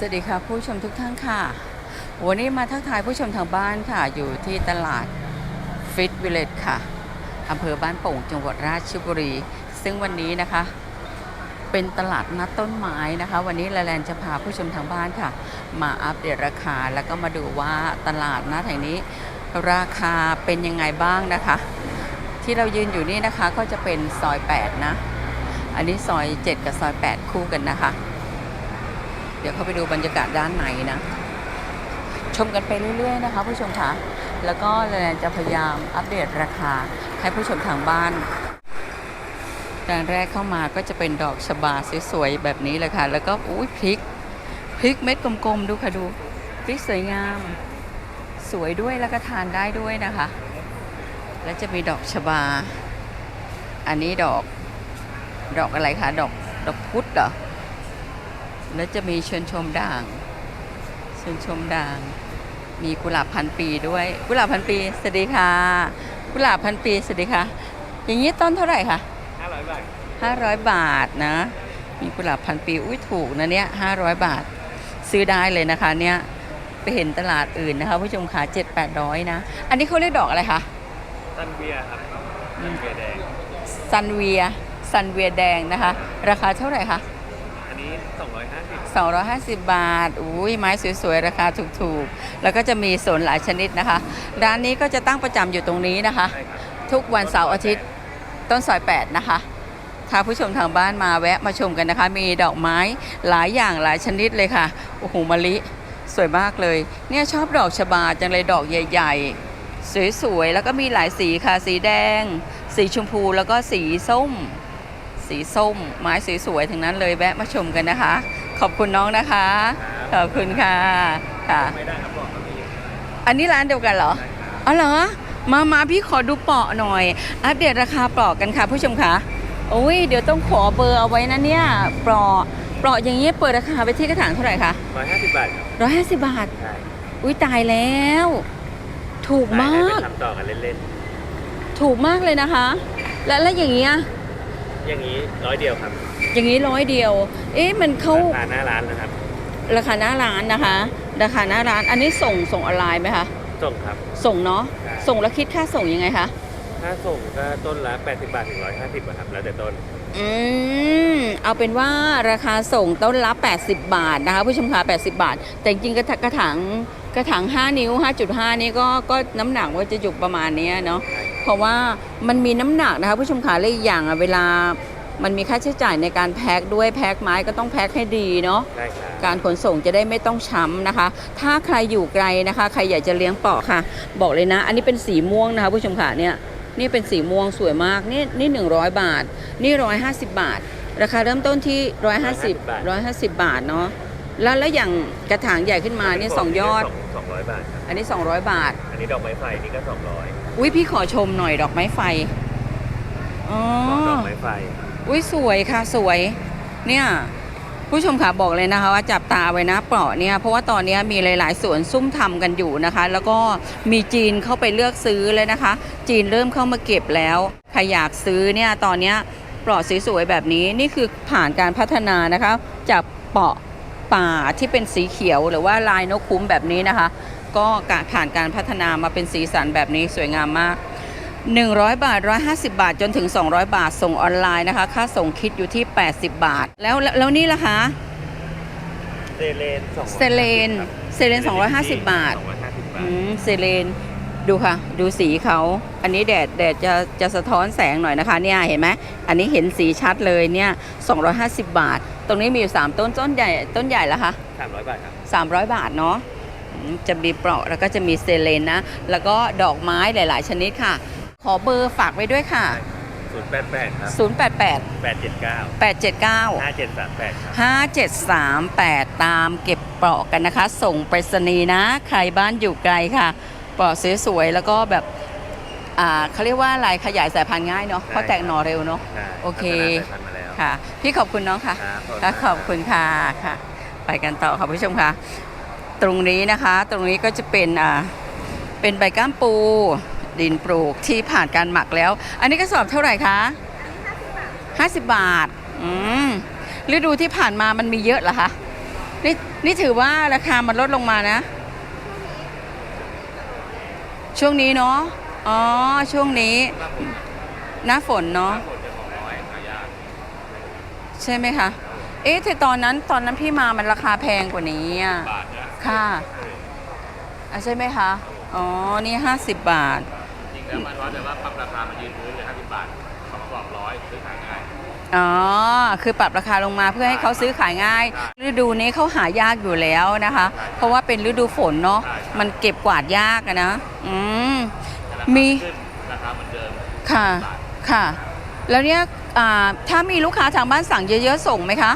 สวัสดีค่ะผู้ชมทุกท่านค่ะ วันนี้มาทักทายผู้ชมทางบ้านค่ะ อยู่ที่ตลาดฟิตวิลเลจค่ะอำเภอบ้านโป่งจังหวัดราชบุรี ซึ่งวันนี้นะคะ เป็นตลาดนัดต้นไม้นะคะ วันนี้ละแลนจะพาผู้ชมทางบ้านค่ะ มาอัปเดตราคาแล้วก็มาดูว่าตลาดนัดแห่งนี้ราคาเป็นยังไงบ้างนะคะ ที่เรายืนอยู่นี่นะคะก็จะเป็นซอย 8 นะ อันนี้ซอย 7 กับซอย 8 คู่กันนะคะ เดี๋ยวเข้าไปดูบรรยากาศด้านในนะ ชมกันไปเรื่อย ๆ นะคะ ผู้ชมคะแล้วก็แลนจะพยายามอัปเดตราคาให้ผู้ชมทางบ้านด้านแรกเข้ามาก็จะเป็นดอกชบาสวยๆแบบนี้เลยค่ะ แล้วก็อุ้ยพริกพริกเม็ดกลมๆดูค่ะดูพริกสวยงาม สวยด้วยแล้วก็ทานได้ด้วยนะคะ แล้วจะมีดอกชบา อันนี้ดอก ดอกอะไรคะดอกดอกพุธเหรอ แล้วจะมีเชิญชมด่าง เชิญชมด่าง มีกุหลาบพันปีด้วย กุหลาบพันปีสวัสดีค่ะ กุหลาบพันปีสวัสดีค่ะ อย่างนี้ต้นเท่าไหร่คะ500บาท500 บาทนะ มีกุหลาบพันปีอุ้ยถูกนะเนี่ย500 บาท ซื้อได้เลยนะคะเนี่ยไปเห็นตลาดอื่นนะคะผู้ชมขา7 800นะ อันนี้เขาเรียกดอกอะไรคะตันเบียร์ครับตันเบียร์แดงซันเวียซันเวียแดงนะคะ ราคาเท่าไหร่คะอันนี้ 250 250 บาท อุ้ยไม้สวยๆ ราคาถูกๆ แล้วก็จะมีสนหลายชนิดนะคะ ร้านนี้ก็จะตั้งประจำอยู่ตรงนี้นะคะ ใช่ครับ ทุกวันเสาร์อาทิตย์ต้นซอย 8 นะคะถ้าผู้ชมทางบ้านมาแวะมาชมกันนะคะ มีดอกไม้หลายอย่างหลายชนิดเลยค่ะ โอ้โหมะลิสวยมากเลย เนี่ยชอบดอกชบาจังเลยดอกใหญ่ ๆ สวยๆ แล้วก็มีหลายสีค่ะ สีแดง สีชมพูแล้วก็สีส้ม สีส้ม ไม้สวยๆทั้งนั้นเลยแวะมาชมกันนะคะ ขอบคุณน้องนะคะ ขอบคุณค่ะค่ะไม่ได้ครับบอกเขามีอันนี้ร้านเดียวกันเหรออ๋อเหรอมามาพี่ขอดูเปาะหน่อย อัปเดตราคาเปลอกกันค่ะ ผู้ชมคะโอ้ยเดี๋ยวต้องขอเบอร์เอาไว้นะเนี่ยเปลอกเปลอกอย่างเงี้ยเปิดราคาไปที่กระถางเท่าไหร่คะ150บาทครับร้อยห้าสิบบาทใช่อุ้ยตายแล้ว ถูกได้มาให้ไปกทำต่อกันเล่นถูกมากเลยนะคะ และแล้วอย่างเงี้ยๆ อย่างนี้ร้อยเดียวครับอย่างนี้ร้อยเดียว เอ๊ะมันเข้าราคาหน้าร้านนะครับ ราคาหน้าร้านนะคะ ราคาหน้าร้าน อันนี้ส่งส่งออนไลน์ไหมคะ ส่งครับ ส่งเนาะ ใช่ ส่งแล้วคิดค่าส่งยังไงคะ ถ้าส่งก็ต้นละ 80 บาทถึง150บาทครับ แล้วแต่ต้น อืม เอาเป็นว่าราคาส่งต้นละ 80 บาทนะคะผู้ชมคะ80 บาท แต่จริงๆกระถกระถางก ระถาง5 นิ้ว 5.5 นี่ก็ก็น้ำหนักว่าจะอยู่ประมาณเนี้ยเนาะเพราะว่ามันมีน้ำหนักนะคะผู้ชมคะและอีกอย่างอะเวลามันมีค่าใช้จ่ายในการแพ็คด้วยแพ็คไม้ก็ต้องแพ็คให้ดีเนาะได้ครับการขนส่งจะได้ไม่ต้องช้ำนะคะ ถ้าใครอยู่ไกลนะคะ ใครอยากจะเลี้ยงเปาะค่ะ บอกเลยนะ อันนี้เป็นสีม่วงนะคะผู้ชมค่ะเนี่ยนี่เป็นสีม่วงสวยมากนี่นี่หนึ่งร้อยบาท นี่ร้อยห้าสิบบาท ราคาเริ่มต้นที่ร้อยห้าสิบร้อยห้าสิบบาทเนาะ แล้วแล้วอย่างกระถางใหญ่ขึ้นมาเนี่ยสองยอด สองร้อยบาทครับอันนี้ 200 บาท อันนี้ดอกไม้ไฟนี่ก็200อุ้ยพี่ขอชมหน่อยดอกไม้ไฟอ๋อดอกไม้ไฟอุ้ยสวยค่ะสวย เนี่ย ผู้ชมค่ะบอกเลยนะคะว่าจับตาไว้นะเปราะเนี่ยเพราะว่าตอนนี้มีหลาย ๆสวนซุ่มทำกันอยู่นะคะ แล้วก็มีจีนเข้าไปเลือกซื้อเลยนะคะ จีนเริ่มเข้ามาเก็บแล้วใครอยากซื้อเนี่ยตอนเนี้ยเปราะสวยๆแบบนี้นี่คือผ่านการพัฒนานะคะจากเปราะ ป่าที่เป็นสีเขียวหรือว่าลายนกคุ้มแบบนี้นะคะ ก็ผ่านการพัฒนามาเป็นสีสันแบบนี้สวยงามมาก 100 บาท 150 บาทจนถึง 200 บาทส่งออนไลน์นะคะ ค่าส่งคิดอยู่ที่ 80 บาท แล้วแล้วแล้วนี่ล่ะคะเซเลน250เซเลนครับเซเลน 250 บาท250บาอืทมเซเลนดูค่ะ ดูสีเขาอันนี้แดดแดดจะจะสะท้อนแสงหน่อยนะคะเนี่ยเห็นไหมอันนี้เห็นสีชัดเลยเนี่ย250 บาท ตรงนี้มีอยู่ 3 ต้นต้นใหญ่ต้นใหญ่ละคะ300 บาทครับ 300 บาทเนาะอืมจะมีเปราะแล้วก็จะมีเซเลนนะ แล้วก็ดอกไม้หลาย ๆ ชนิดค่ะ ขอเบอร์ฝากไว้ด้วยค่ะ 088 ครับ 088 879 879 5738 ครับ 5738 ตามเก็บเปราะกันนะคะ ส่งไปรษณีย์นะ ใครบ้านอยู่ไกลค่ะ เปราะสวยๆแล้วก็แบบอ่าเขาเรียกว่าอะไรขยายสายพันธุ์ง่ายเนาะเพราะแตกหน่อเร็วเนาะใช่โอเค พัฒนาสายพันธุ์มาแล้วค่ะ พี่ขอบคุณน้องค่ะครับค่ะขอบคุณค่ะค่ะ ไปกันต่อค่ะผู้ชมค่ะ ตรงนี้นะคะ ตรงนี้ก็จะเป็นอ่าเป็นใบก้ามปู ดินปลูกที่ผ่านการหมักแล้ว อันนี้กระสอบเท่าไหร่คะ50 บาทอืมฤดูที่ผ่านมามันมีเยอะเหรอคะนี่นี่ถือว่าราคามันลดลงมานะ ช่วงนี้เนาะอ๋อช่วงนี้หน้าฝนเนาะ ผลจะของน้อยหายาก ใช่ไหมคะ เอ๊ะแต่ตอนนั้นตอนนั้นพี่มามันราคาแพงกว่านี้อะบาทนะค่ะอะใช่ไหมคะ อ๋อ นี่ 50 บาท จริงแล้วมันว่าแต่ว่าปรับราคามันยืนพื้นเลย50บาทสองกรอบร้อยซื้อขายง่าย อ๋อ คือปรับราคาลงมาเพื่อให้เขาซื้อขายง่าย ฤดูนี้เขาหายากอยู่แล้วนะคะ เพราะว่าเป็นฤดูฝนเนาะมันเก็บกวาดยากอะนะ อืม แต่ราคามี ขึ้นราคาเหมือนเดิมค่ะ ค่ะ แล้วเนี่ย อ่าถ้ามีลูกค้าทางบ้านสั่งเยอะๆส่งไหมคะ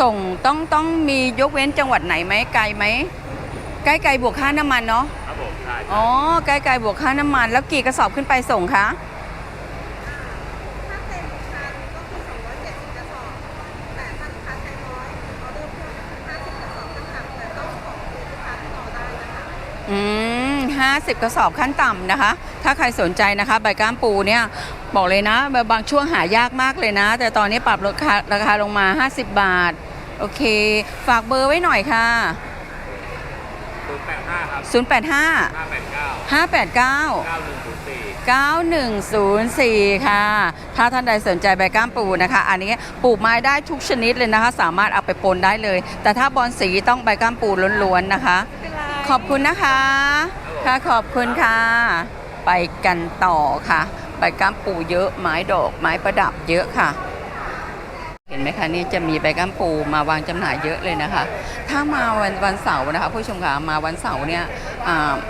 ส่งต้องต้องมียกเว้นจังหวัดไหนไหมไกลไหมใกล้ไกลบวกค่าน้ำมันเนาะครับผมใช่อ๋อใกล้ไกลบวกค่าน้ำมัน แล้วกี่กระสอบขึ้นไปส่งคะถ้าเต็มคันก็คือ270กระสอบแต่ถ้าลูกค้าใช้น้อยออเดอร์เพิ่ม50กระสอบขั้นต่ำแต่ต้องขอบคุณลูกค้าที่รอได้นะคะ อืมห้าสิบกระสอบขั้นต่ำนะคะ ถ้าใครสนใจนะคะ ใบก้ามปูเนี่ย บอกเลยนะบางช่วงหายากมากเลยนะ แต่ตอนนี้ปรับราคาราคาลงมา 50 บาท โอเค ฝากเบอร์ไว้หน่อยค่ะศูนย์แปดห้าครับ 085ห้าแปดเก้า589เก้าหนึ่งศูนย์สี่9104 ค่ะ ถ้าท่านใดสนใจใบก้ามปูนะคะ อันนี้ปลูกไม้ได้ทุกชนิดเลยนะคะ สามารถเอาไปปนได้เลย แต่ถ้าบอลสีต้องใบก้ามปูล้วนๆนะคะ ขอบคุณนะคะ ค่ะขอบคุณค่ะ ไปกันต่อค่ะ ใบก้ามปูเยอะไม้ดอกไม้ประดับเยอะค่ะ เห็นไหมคะนี่จะมีใบก้ามปูมาวางจำหน่ายเยอะเลยนะคะ ถ้ามาวันวันเสาร์นะคะผู้ชมคะมาวันเสาร์เนี่ย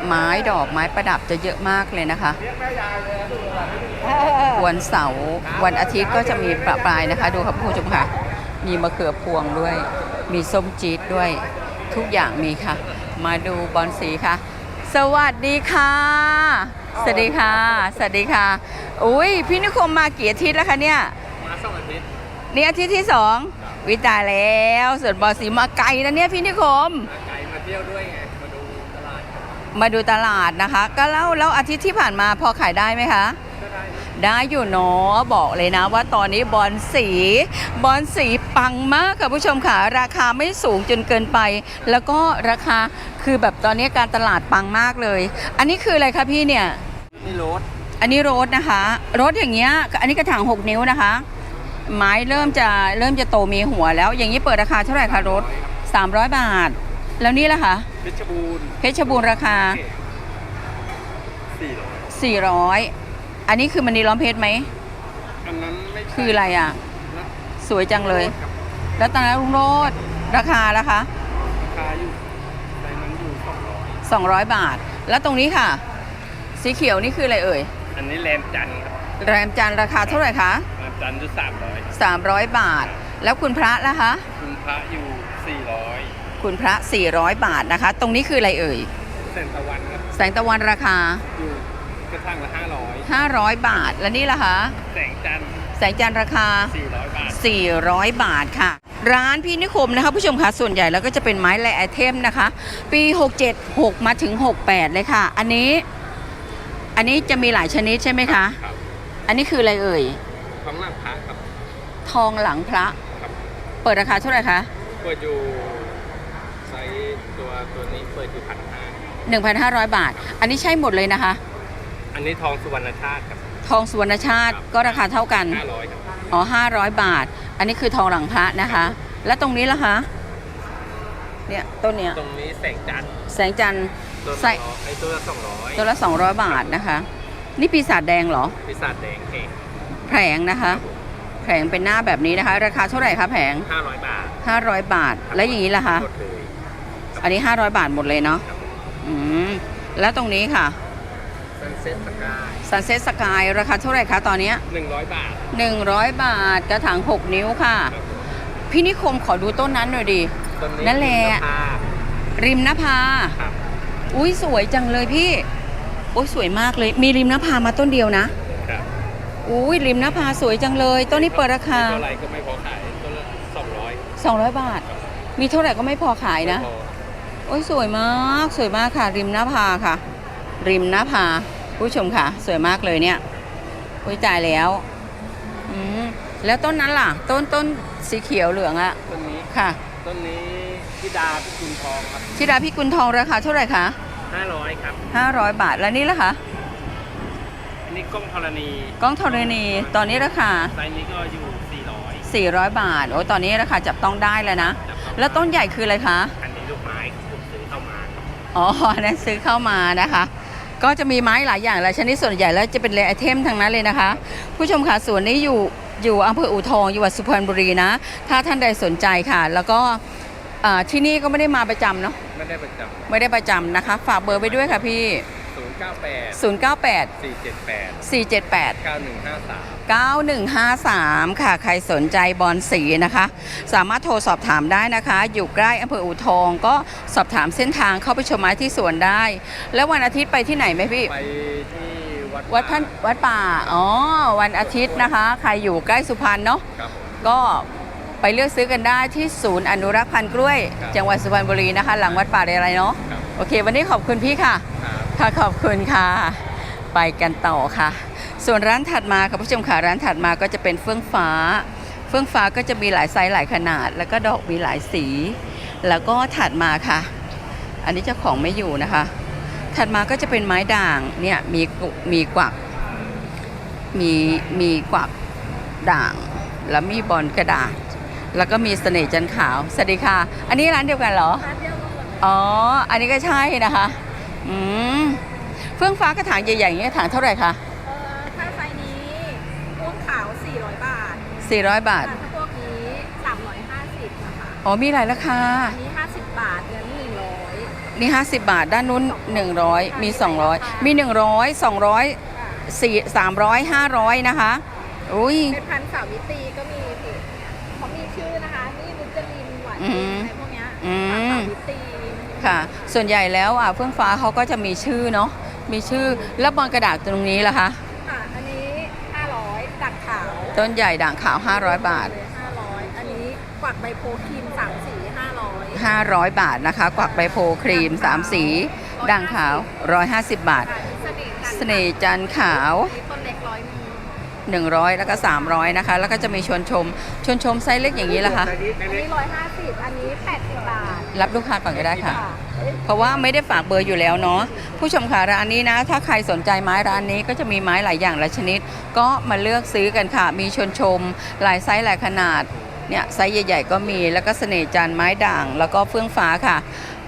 ไม้ดอกไม้ประดับจะเยอะมากเลยนะคะ วันเสาร์วันอาทิตย์ก็จะมีประปรายนะคะ ดูครับผู้ชมค่ะ มีมะเขือพวงด้วย มีส้มจี๊ดด้วยทุกอย่างมีค่ะ มาดูบอลสีค่ะ สวัสดีค่ะ สวัสดีค่ะ สวัสดีค่ะ อุ้ยพี่นิคมมากี่อาทิตย์แล้วคะเนี่ย มาสองอาทิตย์นี่อาทิตย์ที่สองวิตายแล้วส่วนบอลสีมาไกลนะเนี่ยพี่นิคม มาไกลมาเที่ยวด้วยไง มาดูตลาด มาดูตลาดนะคะ ก็แล้วแล้วอาทิตย์ที่ผ่านมาพอขายได้ไหมคะก็ ได้ได้อยู่เนาะบอกเลยนะว่าตอนนี้บอลสีบอลสีปังมากค่ะผู้ชมค่ะราคาไม่สูงจนเกินไป แล้วก็ราคาคือแบบตอนนี้การตลาดปังมากเลย อันนี้คืออะไรคะพี่เนี่ยนี่รถอันนี้โรสนะคะโรสอย่างเงี้ยอันนี้กระถาง6 นิ้วนะคะ ไม้เริ่มจะเริ่มจะโตมีหัวแล้ว อย่างนี้เปิดราคาเท่าไหร่คะโรส300 บาท แล้วนี่ล่ะคะเพชรบูรณ์เพชรบูรณ์ราคาสี่ร้อย400 อันนี้คือมันนีล้อมเพชรไหม อันนั้นไม่คืออะไรอะสวยจังเลยแล้วตอนนั้นลุงโรดราคาล่ะคะ ราคาอยู่ในนั้นอยู่สองร้อย200 บาท แล้วตรงนี้ค่ะ สีเขียวนี่คืออะไรเอ่ย อันนี้แรมจันทร์ครับแรมจันทร์ราคาเท่าไหร่คะ แรมจันทร์อยู่สามร้อย300 บาท แล้วคุณพระล่ะคะ คุณพระอยู่สี่ร้อยคุณพระ 400 บาทนะคะ ตรงนี้คืออะไรเอ่ย เซนตะวันครับแสงตะวันราคา อยู่ กระทั่งละห้าร้อย500 บาท และนี่ล่ะคะแสงจันทร์แสงจันทร์ราคา สี่ร้อยบาท 400 บาทค่ะ ร้านพี่นิคมนะคะผู้ชมคะส่วนใหญ่แล้วก็จะเป็นไม้แลไอเทมนะคะ ปี 67 6 มาถึง 68 เลยค่ะ อันนี้ อันนี้จะมีหลายชนิดใช่ไหมคะ ครับอันนี้คืออะไรเอ่ยของหลังพระครับทองหลังพระ ครับเปิดราคาเท่าไหร่คะเปิดอยู่ไซส์ตัวตัวนี้เปิดอยู่พันห้า1,500 บาท อันนี้ใช่หมดเลยนะคะ อันนี้ทองสุวรรณชาติครับ ทองสุวรรณชาติก็ราคาเท่ากัน ห้าร้อยครับอ๋อ500 บาท อันนี้คือทองหลังพระนะคะ แล้วตรงนี้ล่ะคะ เนี่ยต้นเนี้ยตรงนี้แสงจันทร์แสงจันทร์ตัวใส่ละร้อยไอ้ตัวละสองร้อยตัวละ 200 บาทนะคะ นี่ปีศาจแดงเหรอพิซาจแดงเองแผงนะคะ แผงเป็นหน้าแบบนี้นะคะ ราคาเท่าไหร่คะแผง ห้าร้อยบาท500 บาท แล้วอย่างนี้ล่ะคะ หมดเลยอันนี้ 500 บาทหมดเลยเนาะ ครับอืม แล้วตรงนี้ค่ะ ซันเซ็ตสกาย Sunset Sky ราคาเท่าไหร่คะตอนเนี้ยหนึ่งร้อยบาท 100 บาทกระถาง 6 นิ้วค่ะ ครับพี่นิคมขอดูต้นนั้นหน่อยดิ ต้นนี้นั่นแหละราคาริมนภา ครับอุ้ยสวยจังเลยพี่ โอ้ยสวยมากเลย มีริมนภามาต้นเดียวนะ ครับอุ้ยริมนภาสวยจังเลย ต้นนี้เปิดราคาเท่าไหร่ก็ไม่พอขายต้นละสองร้อย200 บาท มีเท่าไหร่ก็ไม่พอขายนะ โอ้ยสวยมาก สวยมากค่ะ ริมหน้าผาค่ะ ริมหน้าผา ผู้ชมค่ะ สวยมากเลยเนี่ยอุ้ยจ่ายแล้วอืมแล้วต้นนั้นล่ะ ต้นต้นสีเขียวเหลืองอะต้นนี้ค่ะ ต้นนี้ธิดาพิกุลทองครับชิดาพิกุลทองราคาเท่าไหร่คะ500ครับ500บาทแล้วนี่ล่ะคะอันนี้กล้องธรณีกล้องธรณีตอนนี้ราคาไซส์นี้ก็อยู่400 400บาทโอ้ยตอนนี้ราคาจับต้องได้แล้วนะจับต้องแล้วต้นใหญ่คืออะไรคะอันนี้ลูกไม้ผมซื้อเข้ามาครับอ๋อนั้นซื้อเข้ามานะคะ ก็จะมีไม้หลายอย่างหลายชนิดส่วนใหญ่แล้วจะเป็นเลไอเทมทั้งนั้นเลยนะคะ ผู้ชมค่ะสวนนี้อยู่อยู่อำเภออูทองจังหวัดสุพรรณบุรีนะ ถ้าท่านใดสนใจค่ะ แล้วก็อ่าที่นี่ก็ไม่ได้มาประจำเนาะไม่ได้ประจไม่ได้ประจำนะคะ ฝากเบอร์ไปด้วยค่ะพี่ำ098 098 478 478 9153 9153 ค่ะ ใครสนใจบอลสีนะคะ สามารถโทรสอบถามได้นะคะ อยู่ใกล้อำเภออูทอง ก็สอบถามเส้นทางเข้าไปชมไม้ที่สวนได้ แล้ววันอาทิตย์ไปที่ไหนไหมพี่ ไปที่วัดวัดพันวัดป่า อ๋อ วันอาทิตย์นะคะ ใครอยู่ใกล้สุพรรณเนาะ ครับ ก็ไปเลือกซื้อกันได้ที่ศูนย์อนุรักษ์พันธุ์กล้วย ครับจังหวัดสุพรรณบุรีนะคะ หลังวัดป่าเรไรเนาะ ครับ โอเค วันนี้ขอบคุณพี่ค่ะ ครับ ค่ะ ขอบคุณค่ะ ไปกันต่อค่ะ ส่วนร้านถัดมาค่ะผู้ชมค่ะร้านถัดมาก็จะเป็นเฟื่องฟ้า เฟื่องฟ้าก็จะมีหลายไซส์หลายขนาด แล้วก็ดอกมีหลายสี แล้วก็ถัดมาค่ะ อันนี้เจ้าของไม่อยู่นะคะ ถัดมาก็จะเป็นไม้ด่างเนี่ยมีกุมีกวักมีมีกวักด่าง แล้วมีบอลกระดาษ แล้วก็มีเสน่ห์จันทร์ขาวสวัสดีค่ะ อันนี้ร้านเดียวกันเหรอร้านเดียวกันหมดอ๋อ อันนี้ก็ใช่นะคะ อืมเฟื่องฟ้ากระถางใหญ่ๆอย่างเงี้ยถางเท่าไหร่คะ เอ่อถ้าไซส์นี้พ่วงขาว 400 บาท 400 บาทถ้าพวกนี้350นะคะอ๋อมีหลายราคา อันนี้ 50 บาทเดือน100 นี่ 50 บาท ด้านนู้น 100 มี 200 มี 100 200 4 300 500 นะคะ อุ้ย เป็นพันธุ์สามมิติก็มีสิเขามีชื่อนะคะ นี่นุจลินหวานอืเย็นมอะไรพวกเนี้ยอืมสามมิติค่ะ ส่วนใหญ่แล้วอะเฟื่องฟ้าเขาก็จะมีชื่อเนาะ มีชื่อ แล้วบอลกระดาษตรงนี้ล่ะคะ ค่ะ อันนี้ 500ดักขาว ต้นใหญ่ด่างขาว 500 บาทเลย500 อันนี้กวักใบโพครีม3สี500 500 บาทนะคะ กวักใบโพครีม 3 สี ด่างขาว 150 บาทค่ะเสน่ห์จันทร์เสน่ห์จันทร์ขาวอันนี้ต้นเล็กร้อยหนึ่ง100แล้วก็300นะคะ แล้วก็จะมีชวนชม ชวนชมไซส์เล็กอย่างนี้ละคะอันนี้ร้อยห้าสิบอันนี้แปดสิบบาท รับลูกค้าก่อนก็ได้ค่ะค่ะ เพราะว่าไม่ได้ฝากเบอร์อยู่แล้วเนาะผู้ชมค่ะร้านนี้นะ ถ้าใครสนใจไม้ร้านนี้ก็จะมีไม้หลายอย่างหลายชนิด ก็มาเลือกซื้อกันค่ะ มีชวนชม หลายไซส์หลายขนาดเนี่ยไซส์ใหญ่ ๆ ก็มีแล้วก็เสน่ห์จันทร์ไม้ด่าง แล้วก็เฟื่องฟ้าค่ะ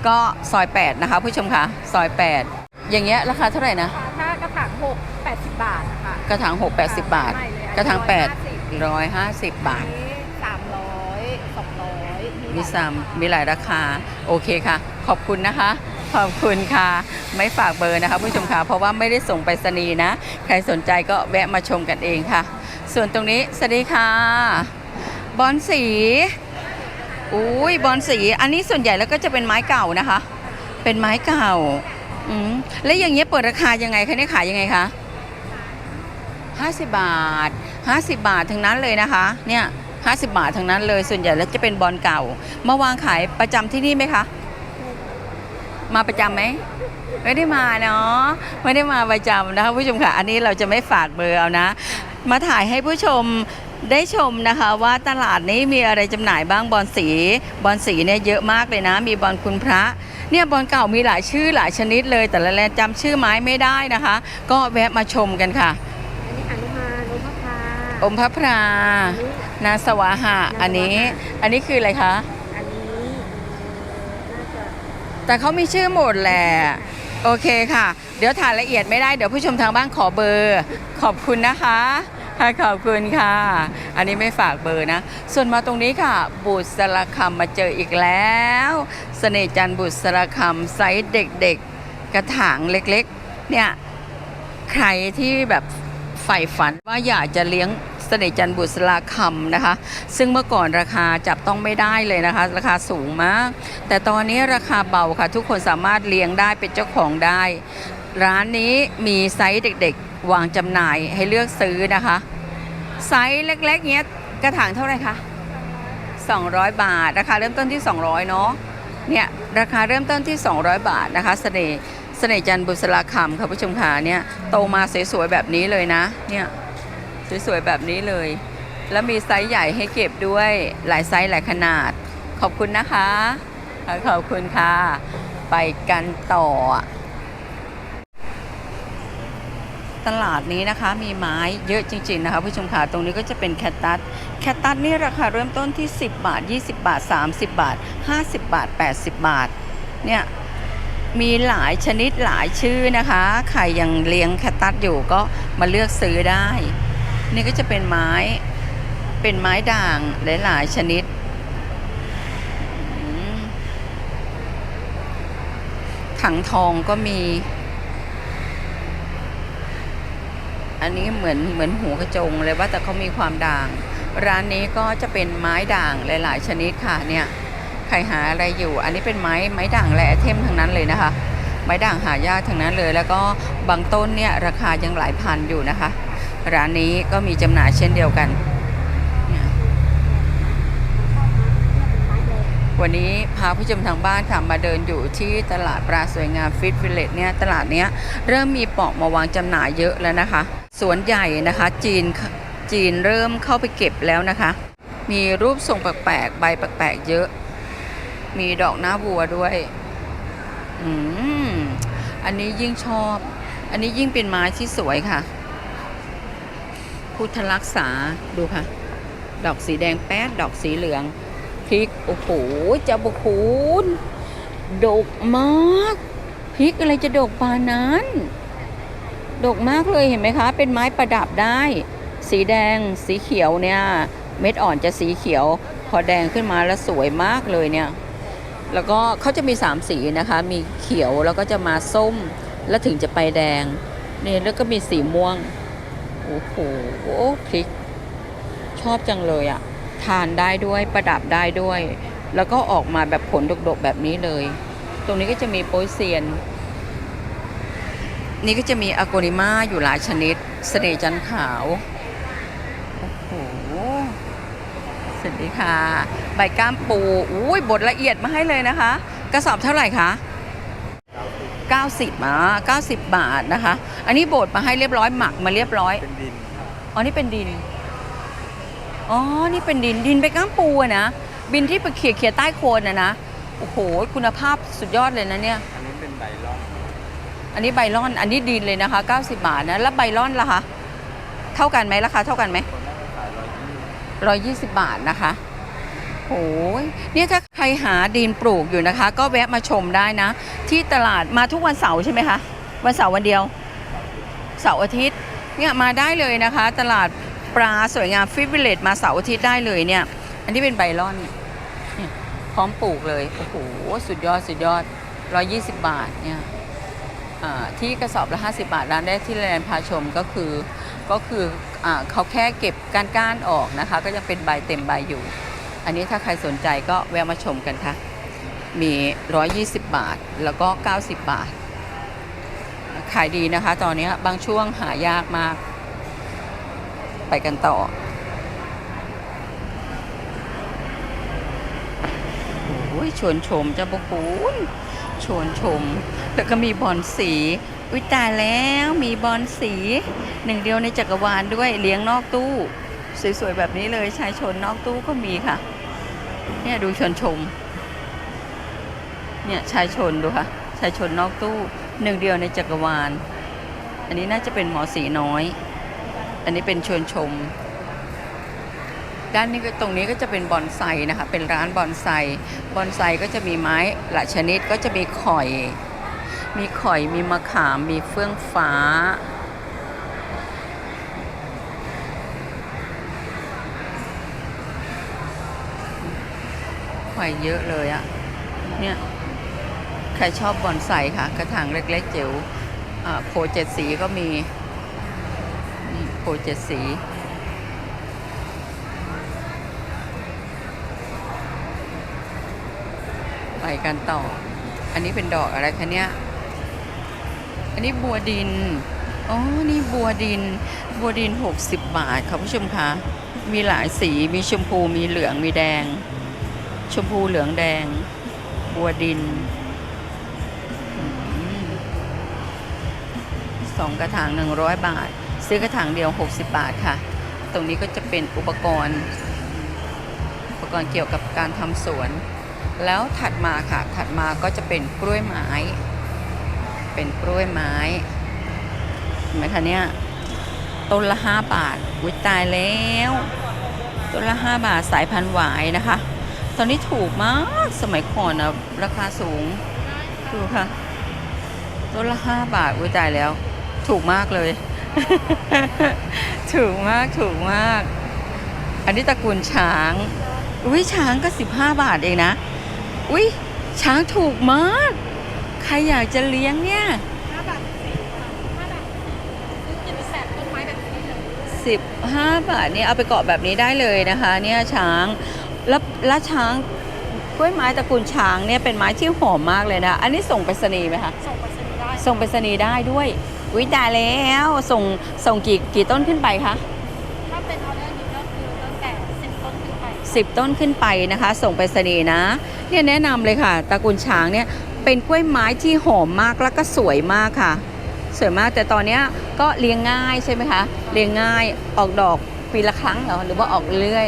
ก็ซอย 8 นะคะ ผู้ชมค่ะซอย 8 อย่างเงี้ยราคาเท่าไหร่นะ ถ้ากระถางหกแปดสิบบาทนะคะกระถาง 6 80 บาทไม่เลยกระถางอัน8นี้150 บาท อันนี้สามร้อยสองร้อย มีซ้ำมีหลายราคาโอเคค่ะ ขอบคุณนะคะ ขอบคุณค่ะ ไม่ฝากเบอร์นะคะผู้ชมค่ะเพราะว่าไม่ได้ส่งไปรษณีย์นะ ใครสนใจก็แวะมาชมกันเองค่ะ ส่วนตรงนี้สวัสดีค่ะบอลสีอุ้ยบอลสี อันนี้ส่วนใหญ่แล้วก็จะเป็นไม้เก่านะคะ เป็นไม้เก่าอืมแล้วอย่างเงี้ยเปิดราคายังไงคะเนี่ยขายยังไงคะ50 บาท 50 บาททั้งนั้นเลยนะคะ เนี่ย 50 บาททั้งนั้นเลยส่วนใหญ่แล้วจะเป็นบอลเก่ามาวางขายประจำที่นี่ไหมคะ มาประจำไหมไม่ได้มาเนาะไม่ได้มาประจำนะคะผู้ชมค่ะ อันนี้เราจะไม่ฝากเบอร์เอานะ มาถ่ายให้ผู้ชมได้ชมนะคะว่าตลาดนี้มีอะไรจำหน่ายบ้างบอลสีบอลสีเนี่ยเยอะมากเลยนะ มีบอลคุณพระ เนี่ยบอลเก่ามีหลายชื่อหลายชนิดเลย แต่ละแลนด์จำชื่อไม้ไม่ได้นะคะ ก็แวะมาชมกันค่ะ อันนี้หนุมานอมพระพาอมพระพรา นาสวาหะอันนี้ อันนี้คืออะไรคะ อันนี้น่าจะแต่เขามีชื่อหมดแหละ โอเคค่ะ เดี๋ยวถ่ายละเอียดไม่ได้ เดี๋ยวผู้ชมทางบ้านขอเบอร์ ขอบคุณนะคะค่ะขอบคุณค่ะ อันนี้ไม่ฝากเบอร์นะ ส่วนมาตรงนี้ค่ะ บุษรคำมาเจออีกแล้วเสน่ห์จันทร์บุษรคำไซส์เด็กๆ กระถางเล็กๆ เนี่ย ใครที่แบบใฝ่ฝันว่าอยากจะเลี้ยงเสน่ห์จันบุษราคำนะคะ ซึ่งเมื่อก่อนราคาจับต้องไม่ได้เลยนะคะ ราคาสูงมาก แต่ตอนนี้ราคาเบาค่ะ ทุกคนสามารถเลี้ยงได้เป็นเจ้าของได้ ร้านนี้มีไซส์เด็กๆ วางจำหน่ายให้เลือกซื้อนะคะ ไซส์เล็กๆเนี้ยกระถางเท่าไหร่คะ200 บาท ราคาเริ่มต้นที่ 200 เนาะเนี่ยราคาเริ่มต้นที่ 200 บาทนะคะเสน่ห์เสน่ห์จันบุษราคำค่ะผู้ชมค่ะเนี่ยโตมาสวยๆแบบนี้เลยนะเนี่ย สวยๆแบบนี้เลย แล้วมีไซส์ใหญ่ให้เก็บด้วยหลายไซส์หลายขนาด ขอบคุณนะคะ ขอบคุณค่ะ ไปกันต่อ ตลาดนี้นะคะมีไม้เยอะจริง ๆ นะคะผู้ชมค่ะตรงนี้ก็จะเป็นแคตตัสแคตตัสนี่ราคาเริ่มต้นที่ 10 บาท 20 บาท 30 บาท 50 บาท 80 บาทเนี่ยมีหลายชนิดหลายชื่อนะคะ ใครยังเลี้ยงแคตตัสอยู่ก็มาเลือกซื้อได้ นี่ก็จะเป็นไม้เป็นไม้ด่างหลาย ๆ ชนิด ถังทองก็มี อันนี้เหมือนเหมือนหูกระจงเลยว่าแต่เขามีความด่าง ร้านนี้ก็จะเป็นไม้ด่างหลาย ๆ ชนิดค่ะเนี่ยใครหาอะไรอยู่ อันนี้เป็นไม้ไม้ด่างและไอเทมทั้งนั้นเลยนะคะ ไม้ด่างหายากทั้งนั้นเลย แล้วก็บางต้นเนี่ยราคายังหลายพันอยู่นะคะ ร้านนี้ก็มีจำหน่ายเช่นเดียวกัน วันนี้พาผู้ชมทางบ้านค่ะมาเดินอยู่ที่ตลาดปลาสวยงามฟิตวิลเลจเนี่ยตลาดเนี้ยเริ่มมีเปาะมาวางจำหน่ายเยอะแล้วนะคะ สวนใหญ่นะคะจีนจีนเริ่มเข้าไปเก็บแล้วนะคะ มีรูปทรงแปลกๆใบแปลกๆเยอะ มีดอกหน้าวัวด้วยอืมอันนี้ยิ่งชอบ อันนี้ยิ่งเป็นไม้ที่สวยค่ะ พุทธรักษาดูค่ะ ดอกสีแดงแป๊ดดอกสีเหลืองพริกโอ้โหเจ้าบุคุณดกมากพริกอะไรจะดกปานนั้น ดกมากเลยเห็นไหมคะ เป็นไม้ประดับได้ สีแดงสีเขียวเนี่ย เม็ดอ่อนจะสีเขียว พอแดงขึ้นมาแล้วสวยมากเลยเนี่ย แล้วก็เขาจะมีสามสีนะคะ มีเขียวแล้วก็จะมาส้ม แล้วถึงจะไปแดงนี่แล้วก็มีสีม่วง โอ้โหพริก ชอบจังเลยอะ่ะ ทานได้ด้วยประดับได้ด้วย แล้วก็ออกมาแบบผลดกๆแบบนี้เลย ตรงนี้ก็จะมีโปยเซียน นี่ก็จะมีอะโกนิมาอยู่หลายชนิดเสน่จันขาว โอ้โหสวัสดีค่ะ ใบก้ามปูอุ้ยบดละเอียดมาให้เลยนะคะ กระสอบเท่าไหร่คะ 90มา90 บาทนะคะ อันนี้บดมาให้เรียบร้อยหมักมาเรียบร้อย เป็นดินครับอ๋อ นี่เป็นดิน อ๋อ นี่เป็นดิน ดินไปก้ามปูอะนะ บินที่ไปเขี่ยเขี่ยใต้โคนนะนะ โอ้โห คุณภาพสุดยอดเลยนะเนี่ย อันนี้เป็นไดลอนอันนี้ใบล่อน อันนี้ดินเลยนะคะ 90 บาทนะ แล้วใบล่อนล่ะคะ เท่ากันไหมราคาเท่ากันไหมคนน่าจะขายร้อยยี่สิบร้อยยี่สิบบาทนะคะ โอ้ยเนี่ยถ้าใครหาดินปลูกอยู่นะคะ ก็แวะมาชมได้นะ ที่ตลาดมาทุกวันเสาร์ใช่ไหมคะ วันเสาร์วันเดียว เสาร์อาทิตย์เนี่ยมาได้เลยนะคะ ตลาดปลาสวยงามฟิวิลเลจมาเสาร์อาทิตย์ได้เลยเนี่ย อันนี้เป็นใบล่อนเนี่ยพร้อมปลูกเลย โอ้โห สุดยอดสุดยอด 120 บาทเนี่ยที่กระสอบละ 50 บาท ร้านแรกที่แลนพาชมก็คือก็คืออเขาแค่เก็บก้านก้านๆออกนะคะ ก็ยังเป็นใบเต็มใบอยู่ อันนี้ถ้าใครสนใจก็แวะมาชมกันค่ะ มี 120 บาทแล้วก็ 90 บาท ขายดีนะคะ ตอนนี้บางช่วงหายากมาก ไปกันต่อโอ้ยชวนชมเจ้าบุคุณชวนชม แล้วก็มีบอลสีวิตายแล้วมีบอลสี หนึ่งเดียวในจักรวาลด้วยเลี้ยงนอกตู้ สวยๆแบบนี้เลยชายชนนอกตู้ก็มีค่ะ เนี่ยดูชวนชม เนี่ยชายชนดูค่ะชายชนนอกตู้หนึ่งเดียวในจักรวาล อันนี้น่าจะเป็นหมอสีน้อย อันนี้เป็นชวนชม ด้านนี้ก็ตรงนี้ก็จะเป็นบอนไซนะคะ เป็นร้านบอนไซ บอนไซก็จะมีไม้หลายชนิดก็จะมีข่อย มีข่อยมีมะขาม มีเฟื่องฟ้า ข่อยเยอะเลยอะเนี่ย ใครชอบบอนไซค่ะ กระถางเล็กๆเจ๋วโพเจ็ดสีก็มีนี่โพเจ็ดสีไปกันต่อ อันนี้เป็นดอกอะไรคะเนี่ย อันนี้บัวดิน อ๋อ นี่บัวดิน บัวดิน 60 บาทค่ะผู้ชมคะ มีหลายสี มีชมพู มีเหลือง มีแดง ชมพูเหลืองแดง บัวดินอสองกระถาง100 บาท ซื้อกระถางเดียว 60 บาทค่ะ ตรงนี้ก็จะเป็นอุปกรณ์ อุปกรณ์เกี่ยวกับการทำสวน แล้วถัดมาค่ะ ถัดมาก็จะเป็นกล้วยไม้ เป็นกล้วยไม้เห็นไหมคะเนี่ยต้นละ 5 บาท อุ้ยตายแล้ว ต้นละ 5 บาทสายพันธุ์หวายนะคะ ตอนนี้ถูกมากสมัยก่อนนะราคาสูง ดูค่ะต้นละ5บาทอุ้ยตายแล้ว ถูกมากเลย ถูกมากถูกมาก อันนี้ตระกูลช้างอุ้ยช้างก็15บาทเองนะอุ้ยช้างถูกมาก ใครอยากจะเลี้ยงเนี่ยห้าบาทสี่ค่ะห้าบาทซื้อกินแสบต้นไม้แบบนี้เลย15บาทเนี่ยเอาไปเกาะแบบนี้ได้เลยนะคะ เนี่ยช้าง แล้วแล้วช้างกล้วยไม้ตระกูลช้างเนี่ยเป็นไม้ที่หอมมากเลยนะ อันนี้ส่งไปรษณีย์ไหมคะ ส่งไปซื้อได้ส่งไปรษณีย์ได้ด้วยวิตายแล้วส่งส่งกี่กี่ต้นขึ้นไปคะถ้าเป็นออเดอร์นี้ก็คือตั้งแต่สิบต้นขึ้นไป10ต้นขึ้นไปนะคะ ส่งไปรษณีย์นะเนี่ยแนะนำเลยค่ะตระกูลช้างเนี่ยเป็นกล้วยไม้ที่หอมมากแล้วก็สวยมากค่ะ สวยมากแต่ตอนเนี้ยก็เลี้ยงง่ายใช่ไหมคะเลี้ยงง่ายออกดอกปีละครั้งเหรอหรือว่าออกเรื่อย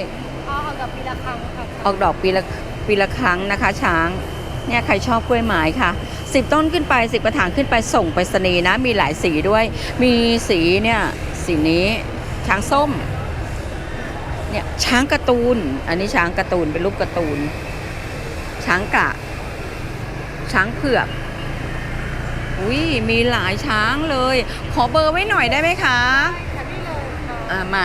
อ๋อเอากับปีละครั้งค่ะออกดอกปีละปีละครั้งนะคะ ช้างเนี่ยใครชอบกล้วยไม้ค่ะ 10 ต้นขึ้นไป 10 กระถางขึ้นไปส่งไปรษณีย์นะ มีหลายสีด้วย มีสีเนี่ยสีนี้ช้างส้มเนี่ยช้างการ์ตูน อันนี้ช้างการ์ตูนเป็นรูปการ์ตูน ช้างกะ ช้างเผือกอุ้ยมีหลายช้างเลย ขอเบอร์ไว้หน่อยได้ไหมคะค่ะนี่เลยค่ะอ่ามา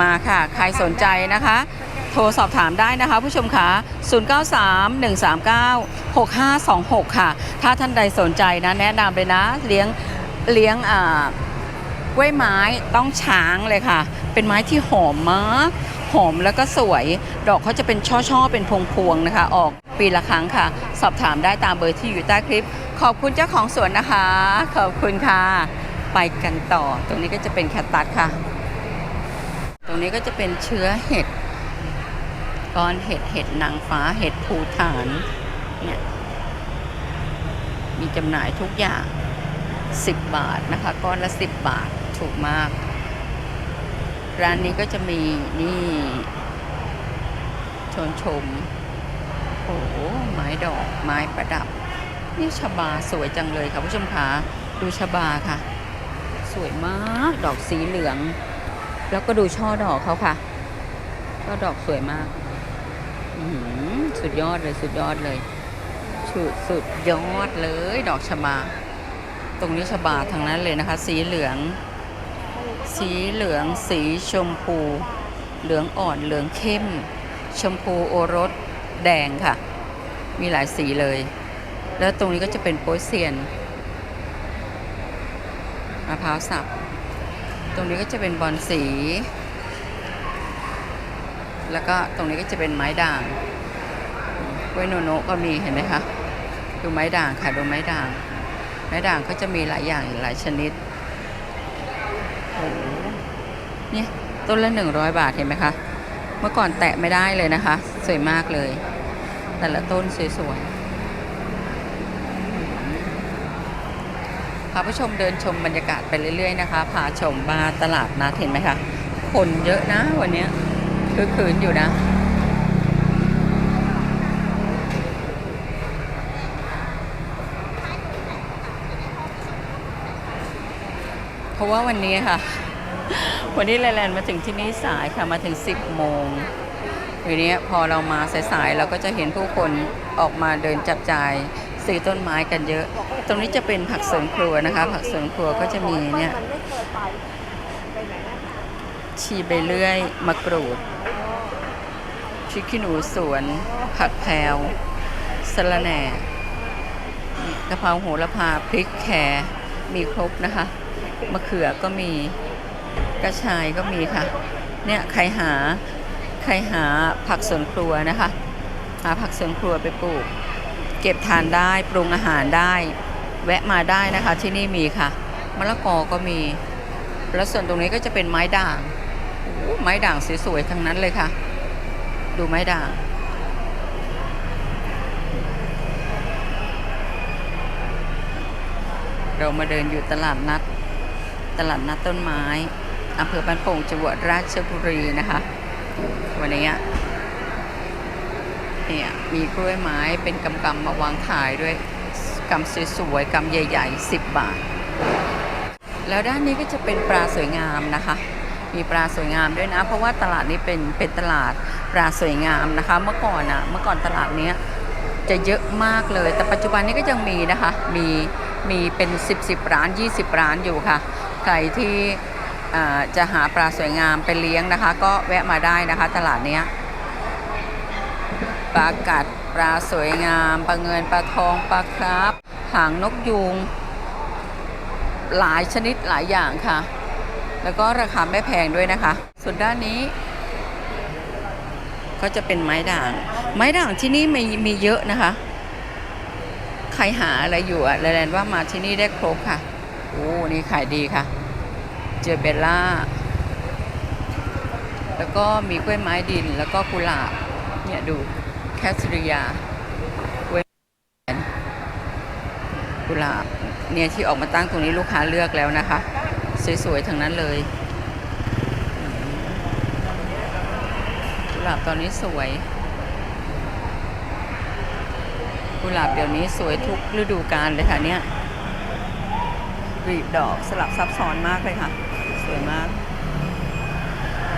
มาค่ะ ใครสนใจนะคะโทรสอบถามได้นะคะ ผู้ชมคะ0931396526 ค่ะ ถ้าท่านใดสนใจนะ แนะนำเลยนะ เลี้ยงเลี้ยงอ่ากล้วยไม้ต้องช้างเลยค่ะ เป็นไม้ที่หอมมาก หอมแล้วก็สวย ดอกเขาจะเป็นช่อๆ เป็นพวงๆนะคะ ออกปีละครั้งค่ะ สอบถามได้ตามเบอร์ที่อยู่ใต้คลิป ขอบคุณเจ้าของสวนนะคะ ขอบคุณค่ะ ไปกันต่อ ตรงนี้ก็จะเป็นแคตตัสค่ะ ตรงนี้ก็จะเป็นเชื้อเห็ด ก้อนเห็ดเห็ดนางฟ้าเห็ดภูฐานเนี่ยมีจำหน่ายทุกอย่าง 10 บาทนะคะ ก้อนละ 10 บาทถูกมาก ร้านนี้ก็จะมีนี่ชนชม โอ้โหไม้ดอกไม้ประดับ นี่ชบาสวยจังเลยค่ะผู้ชมคะดูชบาค่ะ สวยมากดอกสีเหลือง แล้วก็ดูช่อดอกเขาค่ะช่อดอกสวยมาก สุดยอดเลยสุดยอดเลยสุดสุดยอดเลยดอกชบา ตรงนี้ชบาทางนั้นเลยนะคะ สีเหลือง สีเหลืองสีชมพู เหลืองอ่อนเหลืองเข้ม ชมพูโอรสแดงค่ะ มีหลายสีเลย แล้วตรงนี้ก็จะเป็นโป๊ยเซียนมะพร้าวสับ ตรงนี้ก็จะเป็นบอลสี แล้วก็ตรงนี้ก็จะเป็นไม้ด่างกล้วยโนโนะก็มีเห็นไหมคะดูไม้ด่างค่ะดูไม้ด่าง ไม้ด่างก็จะมีหลายอย่างหลายชนิดโอ้โหเนี่ยต้นละหนึ่งร้อยบาทเห็นไหมคะ เมื่อก่อนแตะไม่ได้เลยนะคะ สวยมากเลย แต่ละต้นสวยๆพาผู้ชมเดินชมบรรยากาศไปเรื่อยๆนะคะ พาชมมาตลาดนัดเห็นไหมคะ คนเยอะนะวันนี้ คือคืนอยู่นะ เพราะว่าวันนี้ค่ะ วันนี้แลนด์มาถึงที่นี่สายค่ะมาถึง 10 โมงทีนี้พอเรามาสายๆเราก็จะเห็นผู้คนออกมาเดินจับจ่ายซื้อต้นไม้กันเยอะ ตรงนี้จะเป็นผักสวนครัวนะคะ ผักสวนครัวก็จะมีเนี่ย ชีใบเลื่อยมะกรูดพริกขี้หนูสวน ผักแพรวสะระแหน่กะเพราโหระพาพริกแครมีครบนะคะ มะเขือก็มีกระชายก็มีค่ะ เนี่ยใครหาใครหาผักสวนครัวนะคะ หาผักสวนครัวไปปลูก เก็บทานได้ปรุงอาหารได้ แวะมาได้นะคะที่นี่มีค่ะมะละกอก็มี แล้วส่วนตรงนี้ก็จะเป็นไม้ด่าง ไม้ด่างสวยๆทั้งนั้นเลยค่ะ ดูไม้ด่างเรามาเดินอยู่ตลาดนัด ตลาดนัดต้นไม้อำเภอบ้านโป่งจังหวัดราชบุรีนะคะ วันนี้เนี่ยมีกล้วยไม้เป็นกำกำๆมาวางขายด้วยกำสวยๆกำใหญ่ ๆ 10 บาท แล้วด้านนี้ก็จะเป็นปลาสวยงามนะคะ มีปลาสวยงามด้วยนะ เพราะว่าตลาดนี้เป็นเป็นตลาดปลาสวยงามนะคะ เมื่อก่อนอะเมื่อก่อนตลาดเนี้ยจะเยอะมากเลย แต่ปัจจุบันนี้ก็ยังมีนะคะ มีมีเป็น 10 10ร้าน 20 ร้านอยู่ค่ะ ใครที่จะหาปลาสวยงามไปเลี้ยงนะคะ ก็แวะมาได้นะคะ ตลาดเนี้ยปลากัดปลาสวยงามปลาเงินปลาทองปลาคราฟหางนกยูงหลายชนิดหลายอย่างค่ะ แล้วก็ราคาไม่แพงด้วยนะคะ ส่วนด้านนี้ ก็จะเป็นไม้ด่าง ไม้ด่างที่นี่มีมีเยอะนะคะ ใครหาอะไรอยู่อะแลนว่ามาที่นี่ได้ครบค่ะโอ้นี่ขายดีค่ะ เจอเบลล่า แล้วก็มีกล้วยไม้ดินแล้วก็กุหลาบเนี่ยดูแคสริยากล้วยกุหลาบเนี่ยที่ออกมาตั้งตรงนี้ลูกค้าเลือกแล้วนะคะ สวยๆทั้งนั้นเลยกุหลาบตอนนี้สวยกุหลาบเดี๋ยวนี้สวยทุกฤดูกาลเลยค่ะเนี่ยกลีบดอกสลับซับซ้อนมากเลยค่ะ สวยมาก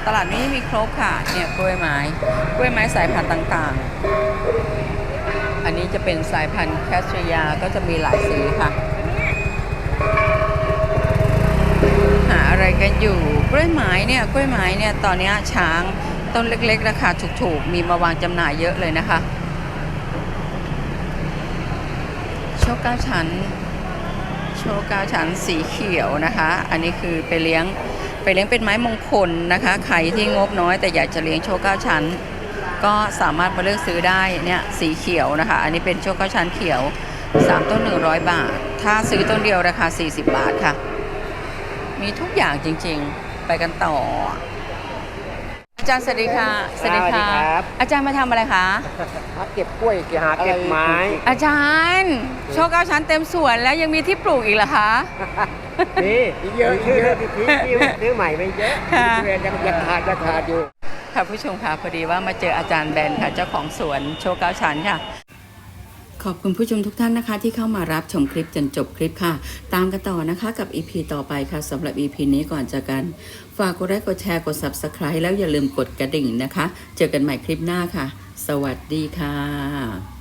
ตลาดนี้มีครบค่ะเนี่ยกล้วยไม้กล้วยไม้สายพันธุ์ต่างๆ อันนี้จะเป็นสายพันธุ์แคสเตรียก็จะมีหลายสีค่ะ หา อะไรกันอยู่กล้วยไม้เนี่ยกล้วยไม้เนี่ยตอนนี้ช้างต้นเล็กๆราคาถูกๆ มีมาวางจำหน่ายเยอะเลยนะคะโชคเก้าชั้นโชคเก้าชั้นสีเขียวนะคะ อันนี้คือไปเลี้ยงไปเลี้ยงเป็นไม้มงคลนะคะใครที่งบน้อยแต่อยากจะเลี้ยงโชคเก้าชั้น ก็สามารถมาเลือกซื้อได้เนี่ยสีเขียวนะคะ อันนี้เป็นโชคเก้าชั้นเขียว 3 ต้น 100 บาท ถ้าซื้อต้นเดียวราคา 40 บาทค่ะ มีทุกอย่างจริงๆ ไปกันต่อ อาจารย์สวัสดีค่ะ สวัสดีครับ อาจารย์มาทำอะไรคะ หาเก็บกล้วยหาเก็บไม้ อาจารย์โชคเก้าชั้นเต็มสวนแล้วยังมีที่ปลูกอีกเหรอคะ นี่เยอะเยอะที่ที่ที่ซื้อใหม่ไม่เยอะค่ะที่ยังยังขาดยังขาดอยู่ ค่ะผู้ชมค่ะพอดีว่ามาเจออาจารย์แบนค่ะเจ้าของสวนโชคเก้าชั้นค่ะ ขอบคุณผู้ชมทุกท่านนะคะ ที่เข้ามารับชมคลิปจนจบคลิปค่ะ ตามกันต่อนะคะกับ EP ต่อไปค่ะสำหรับ EP นี้ก่อนจากกัน ฝากกดไลค์กดแชร์กด Subscribe แล้วอย่าลืมกดกระดิ่งนะคะ เจอกันใหม่คลิปหน้าค่ะ สวัสดีค่ะ